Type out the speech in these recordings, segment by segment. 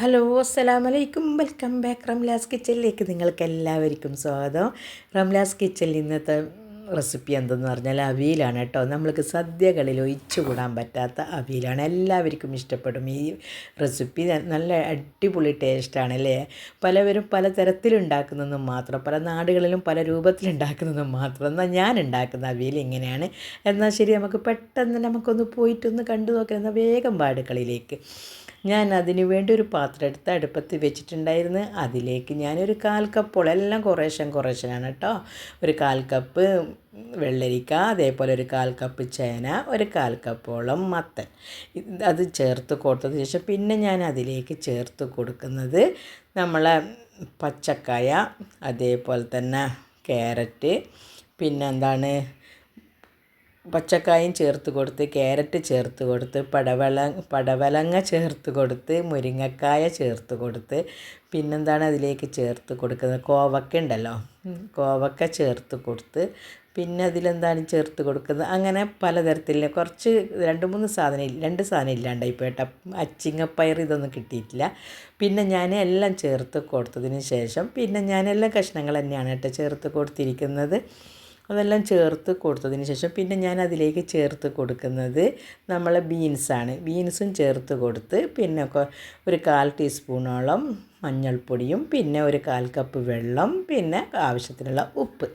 Hello അസ്സലാമു വലൈക്കും welcome back Ramla's കിച്ചണിലേക്ക് നിങ്ങൾക്ക് എല്ലാവർക്കും സ്വാഗതം. റംലാസ് കിച്ചണിൽ ഇന്നത്തെ റെസിപ്പി എന്തെന്ന് പറഞ്ഞാൽ അവിയലാണ് കേട്ടോ. നമ്മൾക്ക് സദ്യകളിൽ ഒഴിച്ചുകൂടാൻ പറ്റാത്ത അവിയലാണ്. എല്ലാവർക്കും ഇഷ്ടപ്പെടും ഈ റെസിപ്പി. നല്ല അടിപൊളി ടേസ്റ്റാണ് അല്ലേ? പലവരും പല തരത്തിലുണ്ടാക്കുന്നതും മാത്രം പല നാടുകളിലും പല രൂപത്തിലുണ്ടാക്കുന്നതും മാത്രം. എന്നാൽ ഞാൻ ഉണ്ടാക്കുന്ന അവിയൽ ഇങ്ങനെയാണ്. എന്നാൽ ശരി നമുക്ക് പെട്ടെന്ന് നമുക്കൊന്ന് പോയിട്ടൊന്ന് കണ്ടു നോക്കാം. എന്നാൽ വേഗം പാടുകളിലേക്ക് ഞാൻ അതിന് വേണ്ടി ഒരു പാത്രം എടുത്ത് അടുപ്പത്ത് വെച്ചിട്ടുണ്ടായിരുന്നു. അതിലേക്ക് ഞാനൊരു കാൽ കപ്പോളം എല്ലാം കുറേശ്ശം കുറേശ്ശനാണ് കേട്ടോ. ഒരു കാൽ കപ്പ് വെള്ളരിക്ക അതേപോലെ ഒരു കാൽ കപ്പ് ചേന ഒരു കാൽ കപ്പോളം മത്തൻ. അത് ചേർത്ത് കൊടുത്തതിന് ശേഷം പിന്നെ ഞാൻ അതിലേക്ക് ചേർത്ത് കൊടുക്കുന്നത് നമ്മളെ പച്ചക്കായ അതേപോലെ തന്നെ ക്യാരറ്റ് പിന്നെന്താണ് പച്ചക്കായും ചേർത്ത് കൊടുത്ത് ക്യാരറ്റ് ചേർത്ത് കൊടുത്ത് പടവല പടവലങ്ങ ചേർത്ത് കൊടുത്ത് മുരിങ്ങക്കായ ചേർത്ത് കൊടുത്ത് പിന്നെന്താണ് അതിലേക്ക് ചേർത്ത് കൊടുക്കുന്നത്? കോവക്ക ഉണ്ടല്ലോ. കോവക്ക ചേർത്ത് കൊടുത്ത് പിന്നെ അതിലെന്താണ് ചേർത്ത് കൊടുക്കുന്നത്? അങ്ങനെ പലതരത്തിൽ കുറച്ച് രണ്ട് മൂന്ന് സാധനം രണ്ട് സാധനം ഇല്ലാണ്ടായി പോയിട്ട അച്ചിങ്ങപ്പയർ ഇതൊന്നും കിട്ടിയിട്ടില്ല. പിന്നെ ഞാൻ എല്ലാം ചേർത്ത് കൊടുത്തതിന് ശേഷം പിന്നെ ഞാൻ എല്ലാ കഷ്ണങ്ങൾ തന്നെയാണ് കേട്ടോ ചേർത്ത് കൊടുത്തിരിക്കുന്നത്. അതെല്ലാം ചേർത്ത് കൊടുത്തതിന് ശേഷം പിന്നെ ഞാൻ അതിലേക്ക് ചേർത്ത് കൊടുക്കുന്നത് നമ്മളെ ബീൻസാണ്. ബീൻസും ചേർത്ത് കൊടുത്ത് പിന്നെ ഒരു കാൽ ടീസ്പൂണോളം മഞ്ഞൾപ്പൊടിയും പിന്നെ ഒരു കാൽ കപ്പ് വെള്ളം പിന്നെ ആവശ്യത്തിനുള്ള ഉപ്പ്.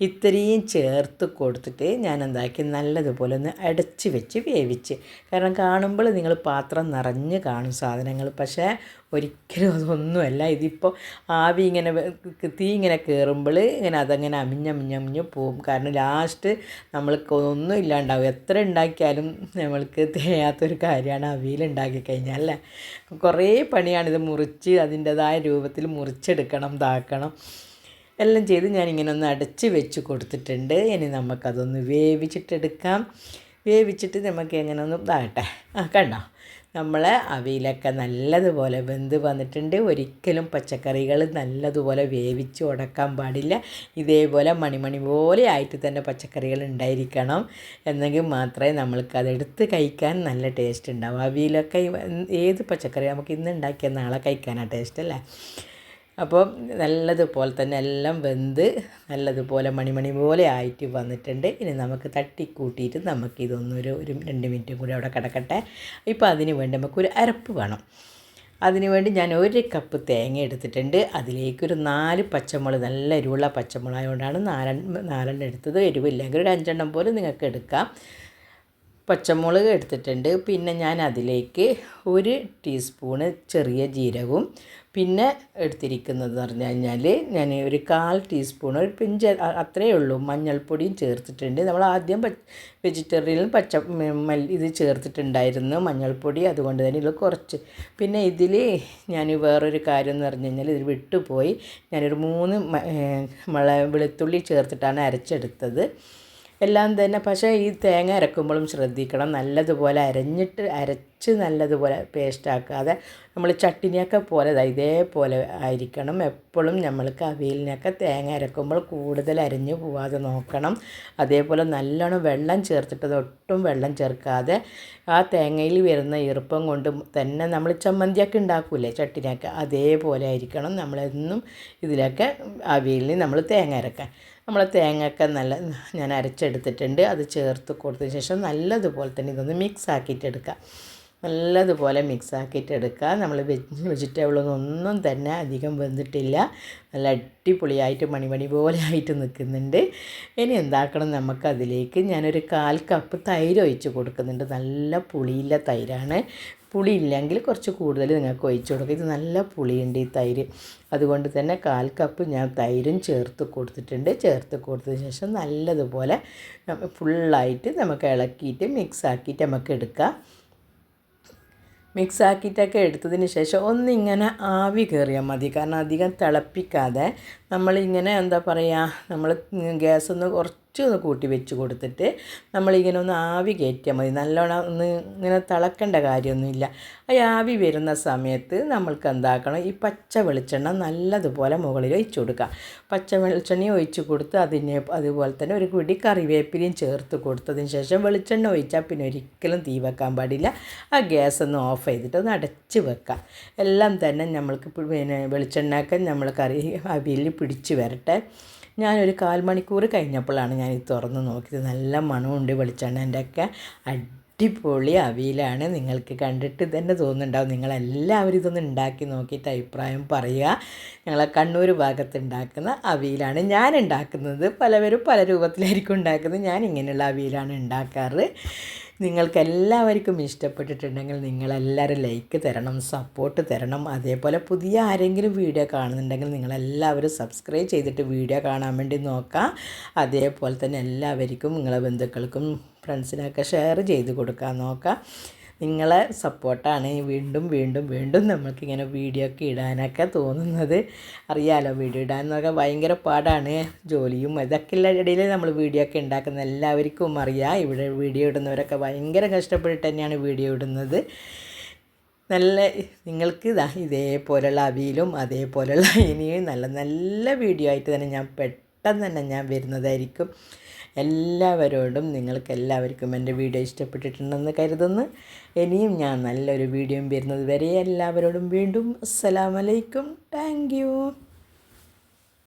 ഇത്രയും ചേർത്ത് കൊടുത്തിട്ട് ഞാൻ എന്താക്കി നല്ലതുപോലെ ഒന്ന് അടച്ച് വെച്ച് വേവിച്ച്. കാരണം കാണുമ്പോൾ നിങ്ങൾ പാത്രം നിറഞ്ഞ് കാണും സാധനങ്ങൾ. പക്ഷേ ഒരിക്കലും അതൊന്നുമല്ല. ഇതിപ്പോൾ ആവി ഇങ്ങനെ തീ ഇങ്ങനെ കയറുമ്പോൾ ഇങ്ങനെ അതങ്ങനെ അമിഞ്ഞമിഞ്ഞമിഞ്ഞ് പോവും കാരണം ലാസ്റ്റ് നമ്മൾക്ക് ഒന്നും ഇല്ലാണ്ടാവും. എത്ര ഉണ്ടാക്കിയാലും നമ്മൾക്ക് തികയാത്തൊരു കാര്യമാണ് അവിയൽ ഉണ്ടാക്കി കഴിഞ്ഞാൽ അല്ലേ? കുറേ പണിയാണിത് മുറിച്ച് അതിന്റെതായ രൂപത്തിൽ മുറിച്ചെടുക്കണം ഇതാക്കണം. എല്ലാം ചെയ്ത് ഞാനിങ്ങനെ ഒന്ന് അടച്ച് വെച്ച് കൊടുത്തിട്ടുണ്ട്. ഇനി നമുക്കതൊന്ന് വേവിച്ചിട്ടെടുക്കാം. വേവിച്ചിട്ട് നമുക്ക് എങ്ങനെ ഒന്ന് ഇതാകട്ടെ. ആ കണ്ടോ? നമ്മൾ അവിയിലൊക്കെ നല്ലതുപോലെ വെന്ത് വന്നിട്ടുണ്ട്. ഒരിക്കലും പച്ചക്കറികൾ നല്ലതുപോലെ വേവിച്ച് ഉടക്കാൻ പാടില്ല. ഇതേപോലെ മണിമണി പോലെ ആയിട്ട് തന്നെ പച്ചക്കറികൾ ഉണ്ടായിരിക്കണം. എന്നെങ്കിൽ മാത്രമേ നമ്മൾക്ക് അതെടുത്ത് കഴിക്കാൻ നല്ല ടേസ്റ്റ് ഉണ്ടാവും. അവിയിലൊക്കെ ഏത് പച്ചക്കറി നമുക്ക് ഇന്ന് ഉണ്ടാക്കിയ നാളെ കഴിക്കാനാണ് ടേസ്റ്റ് അല്ലേ? അപ്പോൾ നല്ലതുപോലെ തന്നെ എല്ലാം വെന്ത് നല്ലതുപോലെ മണിമണി പോലെ ആയിട്ട് വന്നിട്ടുണ്ട്. ഇനി നമുക്ക് തട്ടിക്കൂട്ടിയിട്ട് നമുക്ക് ഇതൊന്നൊരു ഒരു രണ്ട് മിനിറ്റും കൂടി അവിടെ കിടക്കട്ടെ. ഇപ്പോൾ അതിന് വേണ്ടി നമുക്കൊരു അരപ്പ് വേണം. അതിനുവേണ്ടി ഞാൻ ഒരു കപ്പ് തേങ്ങ എടുത്തിട്ടുണ്ട്. അതിലേക്കൊരു നാല് പച്ചമുളക് നല്ല എരിവുള്ള പച്ചമുളക് ആയതുകൊണ്ടാണ് നാലെണ്ണം നാലെണ്ണം എടുത്തത്. എരിവില്ലെങ്കിൽ ഒരു അഞ്ചെണ്ണം പോലും നിങ്ങൾക്ക് എടുക്കാം. പച്ചമുളക് എടുത്തിട്ടുണ്ട്. പിന്നെ ഞാൻ അതിലേക്ക് ഒരു ടീസ്പൂണ് ചെറിയ ജീരകവും പിന്നെ എടുത്തിരിക്കുന്നത് പറഞ്ഞു കഴിഞ്ഞാൽ ഞാൻ ഒരു കാൽ ടീസ്പൂൺ ഒരു പിഞ്ച് അത്രയേ ഉള്ളൂ. മഞ്ഞൾപ്പൊടിയും ചേർത്തിട്ടുണ്ട്. നമ്മൾ ആദ്യം വെജിറ്റേറിയനിൽ പച്ച ഇത് ചേർത്തിട്ടുണ്ടായിരുന്നു മഞ്ഞൾപ്പൊടി. അതുകൊണ്ട് തന്നെ ഇത് കുറച്ച്. പിന്നെ ഇതിൽ ഞാൻ വേറൊരു കാര്യം എന്ന് പറഞ്ഞു കഴിഞ്ഞാൽ ഇതിൽ വിട്ടുപോയി. ഞാനൊരു മൂന്ന് വെളുത്തുള്ളി ചേർത്തിട്ടാണ് അരച്ചെടുത്തത്. എല്ലാം തന്നെ. പക്ഷേ ഈ തേങ്ങ അരക്കുമ്പോഴും ശ്രദ്ധിക്കണം. നല്ലതുപോലെ അരഞ്ഞിട്ട് അരച്ച് നല്ലതുപോലെ പേസ്റ്റാക്കാതെ നമ്മൾ ചട്ടിനിയൊക്കെ പോലെ ഇതേപോലെ ആയിരിക്കണം. എപ്പോഴും നമ്മൾക്ക് അവിയലിനൊക്കെ തേങ്ങ അരക്കുമ്പോൾ കൂടുതൽ അരഞ്ഞു പോവാതെ നോക്കണം. അതേപോലെ നല്ലോണം വെള്ളം ചേർത്തിട്ട് ഒട്ടും വെള്ളം ചേർക്കാതെ ആ തേങ്ങയിൽ വരുന്ന ഈർപ്പം കൊണ്ട് തന്നെ നമ്മൾ ചമ്മന്തിയൊക്കെ ഉണ്ടാക്കൂലേ ചട്ടിനിയൊക്കെ? അതേപോലെ ആയിരിക്കണം നമ്മളെന്നും ഇതിലൊക്കെ അവിയലിന് നമ്മൾ തേങ്ങ അരക്കാൻ. നമ്മൾ തേങ്ങയൊക്കെ നല്ല ഞാൻ അരച്ചെടുത്തിട്ടുണ്ട്. അത് ചേർത്ത് കൊടുത്തതിന് ശേഷം നല്ലതുപോലെ തന്നെ ഇതൊന്ന് മിക്സ് ആക്കിയിട്ടെടുക്കുക. നല്ലതുപോലെ മിക്സ് ആക്കിയിട്ട് എടുക്കുക നമ്മൾ വെജ് വെജിറ്റബിളൊന്നും ഒന്നും തന്നെ അധികം വെന്തിട്ടില്ല. നല്ല അടിപൊളിയായിട്ട് മണിമണി പോലെ ആയിട്ട് നിൽക്കുന്നുണ്ട്. ഇനി എന്താക്കണം നമുക്കതിലേക്ക്. ഞാനൊരു കാൽ കപ്പ് തൈര് ഒഴിച്ച് കൊടുക്കുന്നുണ്ട്. നല്ല പുളിയില്ല തൈരാണ്. പുളി ഇല്ലെങ്കിൽ കുറച്ച് കൂടുതൽ നിങ്ങൾക്ക് ഒഴിച്ചു കൊടുക്കുക ഇത് നല്ല പുളിയുണ്ട് ഈ തൈര്. അതുകൊണ്ട് തന്നെ കാൽ കപ്പ് ഞാൻ തൈരും ചേർത്ത് കൊടുത്തിട്ടുണ്ട്. ചേർത്ത് കൊടുത്തതിന് ശേഷം നല്ലതുപോലെ ഫുള്ളായിട്ട് നമുക്ക് ഇളക്കിയിട്ട് മിക്സ് ആക്കിയിട്ട് നമുക്ക് എടുക്കാം. മിക്സ് ആക്കിയിട്ടൊക്കെ എടുത്തതിന് ശേഷം ഒന്നിങ്ങനെ ആവി കയറിയാൽ മതി. കാരണം അധികം തിളപ്പിക്കാതെ നമ്മളിങ്ങനെ എന്താ പറയുക നമ്മൾ ഗ്യാസ് ഒന്ന് കുറച്ച് ഒന്ന് കൂട്ടി വെച്ച് കൊടുത്തിട്ട് നമ്മളിങ്ങനെ ഒന്ന് ആവി കയറ്റിയാൽ മതി. നല്ലോണം ഒന്ന് ഇങ്ങനെ തിളക്കേണ്ട കാര്യമൊന്നുമില്ല. ആ ആവി വരുന്ന സമയത്ത് നമ്മൾക്ക് എന്താക്കണം? ഈ പച്ച വെളിച്ചെണ്ണ നല്ലതുപോലെ മുകളിൽ ഒഴിച്ചു കൊടുക്കുക. പച്ച വെളിച്ചെണ്ണ ഒഴിച്ച് കൊടുത്ത് അതിനെ അതുപോലെ തന്നെ ഒരു കുടി കറിവേപ്പിലയും ചേർത്ത് കൊടുത്തതിന് ശേഷം വെളിച്ചെണ്ണ ഒഴിച്ചാൽ പിന്നെ ഒരിക്കലും തീ വെക്കാൻ പാടില്ല. ആ ഗ്യാസ് ഒന്ന് ഓഫ് ചെയ്തിട്ട് ഒന്ന് അടച്ച് വെക്കാം എല്ലാം തന്നെ നമ്മൾക്ക് പിന്നെ വെളിച്ചെണ്ണയൊക്കെ നമ്മൾ കറി അവിയിൽ പിടിച്ച് വരട്ടെ. ഞാനൊരു കാൽ മണിക്കൂർ കഴിഞ്ഞപ്പോഴാണ് ഞാൻ ഇത് തുറന്ന് നോക്കിയത്. നല്ല മണമുണ്ട് വെളിച്ചെണ്ണേന്റെ ഒക്കെ അടിപൊളി അവിയലാണ്. നിങ്ങൾക്ക് കണ്ടിട്ട് തന്നെ തോന്നുന്നുണ്ടാവും. നിങ്ങളെല്ലാവരും ഇതൊന്ന് ഉണ്ടാക്കി നോക്കിയിട്ട് അഭിപ്രായം പറയുക. ഞങ്ങളെ കണ്ണൂർ ഭാഗത്ത് ഉണ്ടാക്കുന്ന അവിയലാണ് ഞാൻ ഉണ്ടാക്കുന്നത്. പലവരും പല രൂപത്തിലായിരിക്കും ഉണ്ടാക്കുന്നത്. ഞാൻ ഇങ്ങനെയുള്ള അവിയലാണ് ഉണ്ടാക്കാറ്. നിങ്ങൾക്ക് എല്ലാവർക്കും ഇഷ്ടപ്പെട്ടിട്ടുണ്ടെങ്കിൽ നിങ്ങളെല്ലാവരും ലൈക്ക് തരണം സപ്പോർട്ട് തരണം. അതേപോലെ പുതിയ ആരെങ്കിലും വീഡിയോ കാണുന്നുണ്ടെങ്കിൽ നിങ്ങളെല്ലാവരും സബ്സ്ക്രൈബ് ചെയ്തിട്ട് വീഡിയോ കാണാൻ വേണ്ടി നോക്കാം. അതേപോലെ തന്നെ എല്ലാവർക്കും നിങ്ങളെ ബന്ധുക്കൾക്കും ഫ്രണ്ട്സിനൊക്കെ ഷെയർ ചെയ്ത് കൊടുക്കാൻ നോക്കാം. നിങ്ങളെ സപ്പോർട്ടാണ് വീണ്ടും വീണ്ടും വീണ്ടും നമ്മൾക്കിങ്ങനെ വീഡിയോ ഒക്കെ ഇടാനൊക്കെ തോന്നുന്നത്. അറിയാലോ വീഡിയോ ഇടാനൊക്കെ ഭയങ്കര പാടാണ്. ജോലിയും ഇതൊക്കെ ഉള്ള ഇടയിൽ നമ്മൾ വീഡിയോ ഒക്കെ ഉണ്ടാക്കുന്ന എല്ലാവർക്കും അറിയാം. ഇവിടെ വീഡിയോ ഇടുന്നവരൊക്കെ ഭയങ്കര കഷ്ടപ്പെട്ടിട്ട് തന്നെയാണ് വീഡിയോ ഇടുന്നത്. നല്ല നിങ്ങൾക്ക് ഇതാ ഇതേപോലെയുള്ള അവിയിലും അതേപോലെയുള്ള ഇനിയും നല്ല നല്ല വീഡിയോ ആയിട്ട് തന്നെ ഞാൻ പെട്ടെന്ന് തന്നെ ഞാൻ വരുന്നതായിരിക്കും. എല്ലാവരോടും നിങ്ങൾക്ക് എല്ലാവർക്കും എന്റെ വീഡിയോ ഇഷ്ടപ്പെട്ടിട്ടുണ്ടെന്ന് കരുതുന്നു. ഇനിയും ഞാൻ നല്ലൊരു വീഡിയോ വരുന്നത് വരെ എല്ലാവരോടും വീണ്ടും അസ്സലാമലൈക്കും. താങ്ക്